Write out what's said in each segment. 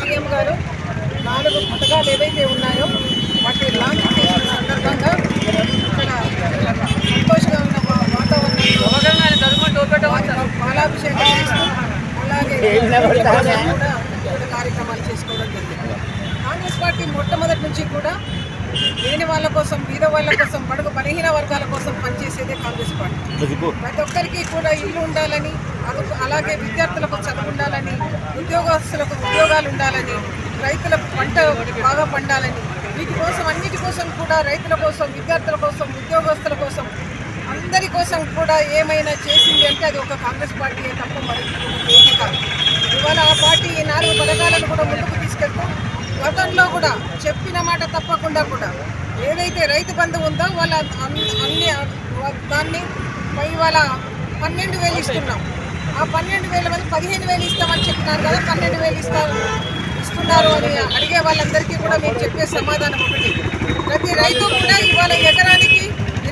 CM గారు నాలుగు పథకాలు ఏవైతే ఉన్నాయో వాటి లాంచ్ చేసిన సందర్భంగా ఇక్కడ సంతోషంగా ఉన్న వాతావరణం అవగాహన వాటి పాలాభిషేకం చేస్తూ కార్యక్రమాలు చేసుకోవడం జరిగింది కాంగ్రెస్ పార్టీ మొట్టమొదటి నుంచి కూడా లేని వాళ్ళ కోసం బీద వాళ్ళ కోసం బడుగు బలహీన వర్గాల కోసం పనిచేసేదే కాంగ్రెస్ పార్టీ ప్రతి ఒక్కరికి కూడా ఇల్లు ఉండాలని అలాగే విద్యార్థులకు చదువు ఉండాలని ఉద్యోగస్తులకు ఉద్యోగాలు ఉండాలని రైతులకు పంట బాగా పండాలని వీటి కోసం అన్నిటి కోసం కూడా రైతుల కోసం విద్యార్థుల కోసం ఉద్యోగస్తుల కోసం అందరి కోసం కూడా ఏమైనా చేసింది అంటే అది ఒక కాంగ్రెస్ పార్టీ తప్ప మరి ఏమీ కాదు. ఇవాళ ఆ పార్టీ ఈ నాలుగు పథకాలను కూడా ముందుకు తీసుకెళ్తూ గతంలో కూడా చెప్పిన మాట తప్పకుండా కూడా ఏదైతే రైతు బంధు ఉందో వాళ్ళ అన్ని అన్ని దాన్ని ఇవాళ పన్నెండు వేలు ఇస్తున్నాం. ఆ పన్నెండు వేల మంది పదిహేను వేలు ఇస్తామని చెప్పినారు కదా పన్నెండు వేలు ఇస్తారు ఇస్తున్నారు అని అడిగే వాళ్ళందరికీ కూడా మేము చెప్పే సమాధానం ఒకటి. ప్రతి రైతు కూడా ఇవాళ ఎకరానికి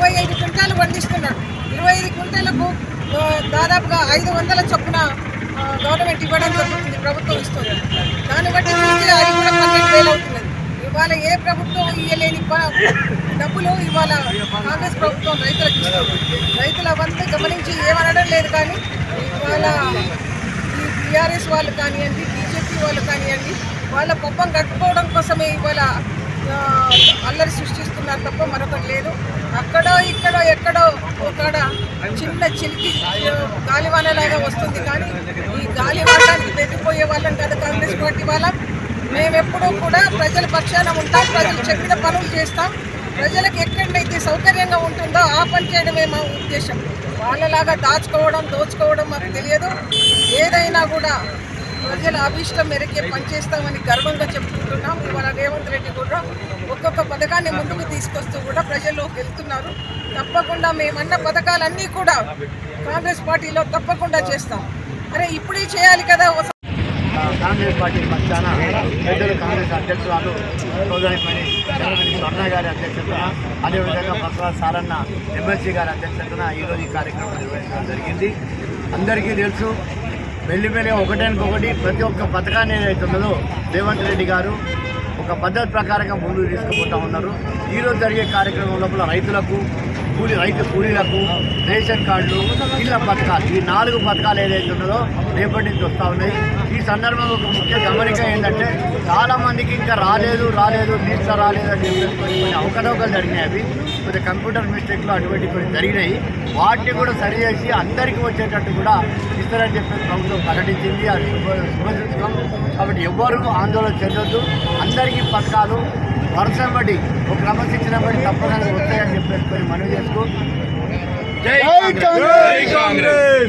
ఇరవై ఐదు క్వింటాలు పండిస్తున్నాడు ఇరవై ఐదు క్వింటాలకు దాదాపుగా ఐదు వందల చొప్పున గవర్నమెంట్ ఇవ్వడం జరుగుతుంది ప్రభుత్వం ఇస్తుంది. దాన్ని బట్టి చూస్తే అది కూడా పన్నెండు వేలు అవుతున్నది. ఇవాళ ఏ ప్రభుత్వం ఇయ్యలేని డబ్బులు ఇవాళ కాంగ్రెస్ ప్రభుత్వం రైతులకు ఇస్తుంది. రైతుల వంతు గమనించి ఏమనడం లేదు కానీ ఇవాళ ఈ టీఆర్ఎస్ వాళ్ళు కానివ్వండి బీజేపీ వాళ్ళు కానివ్వండి వాళ్ళ పబ్బం కట్టుకోవడం కోసమే ఇవాళ అల్లరి సృష్టిస్తున్నారు తప్ప మరొకటి లేదు. అక్కడో ఇక్కడో ఎక్కడో ఒకడ చిన్న చిలికి గాలివానలాగా వస్తుంది. కానీ ఈ గాలివానానికి వెళ్ళిపోయే వాళ్ళం కదా కాంగ్రెస్ పార్టీ వాళ్ళం. మేమెప్పుడూ కూడా ప్రజల పక్షాన ఉంటాం ప్రజలు చెప్పిన పనులు చేస్తాం. ప్రజలకు ఎక్కడైతే సౌకర్యంగా ఉంటుందో ఆ పని చేయడమే మా ఉద్దేశం. వాళ్ళలాగా దాచుకోవడం దోచుకోవడం మాకు తెలియదు. ఏదైనా కూడా ప్రజల అభిష్టం మేరకే పనిచేస్తామని గర్వంగా చెప్పుకుంటున్నాం. ఇవాళ రేవంత్ రెడ్డి కూడా ఒక్కొక్క పథకాన్ని ముందుకు తీసుకొస్తూ కూడా ప్రజల్లోకి వెళ్తున్నారు. తప్పకుండా మేమన్న పథకాలన్నీ కూడా కాంగ్రెస్ పార్టీలో తప్పకుండా చేస్తాం. అరే ఇప్పుడే చేయాలి కదా కాంగ్రెస్ పార్టీ పక్షాన పెద్దలు కాంగ్రెస్ అధ్యక్షురాలు సోదరిపని స్వర్ణ గారి అధ్యక్షతన అదేవిధంగా ప్రసాద్ సారన్న ఎమ్మెల్సీ గారి అధ్యక్షతన ఈరోజు ఈ కార్యక్రమం నిర్వహించడం జరిగింది. అందరికీ తెలుసు మెల్లిమెల్లి ఒకటానికొకటి ప్రతి ఒక్క పథకాన్ని ఏదైతే ఉన్నదో రేవంత్ రెడ్డి గారు ఒక పద్ధతి ప్రకారంగా ముందుకు తీసుకుపోతా ఉన్నారు. ఈరోజు జరిగే కార్యక్రమం లోపల రైతులకు కూలి రైతు కూలీలకు రేషన్ కార్డులు ఇళ్ళ పథకాలు ఈ నాలుగు పథకాలు ఏదైతే ఉన్నదో రేపటి నుంచి వస్తూ ఉన్నాయి. ఈ సందర్భంలో ఒక ముఖ్య గమనిక ఏంటంటే చాలా మందికి ఇంకా రాలేదు రాలేదు లిస్ట్ రాలేదు అని చెప్పేసి కొన్ని కొన్ని అవకతవకలు జరిగినాయి అవి. కొద్దిగా కంప్యూటర్ మిస్టేక్లు అటువంటి కొన్ని జరిగినాయి. వాటిని కూడా సరిచేసి అందరికీ వచ్చేటట్టు కూడా ఇస్తారని చెప్పేసి ప్రభుత్వం ప్రకటించింది. అది శుభ శుభసూచకం కాబట్టి ఎవ్వరూ ఆందోళన చెందొద్దు. అందరికీ పథకాలు వర్షం బట్టి ఒక క్రమశిక్షణ బట్టి తప్పనిసరిగా వస్తాయని చెప్పేసి కొన్ని మనవి చేసుకో జై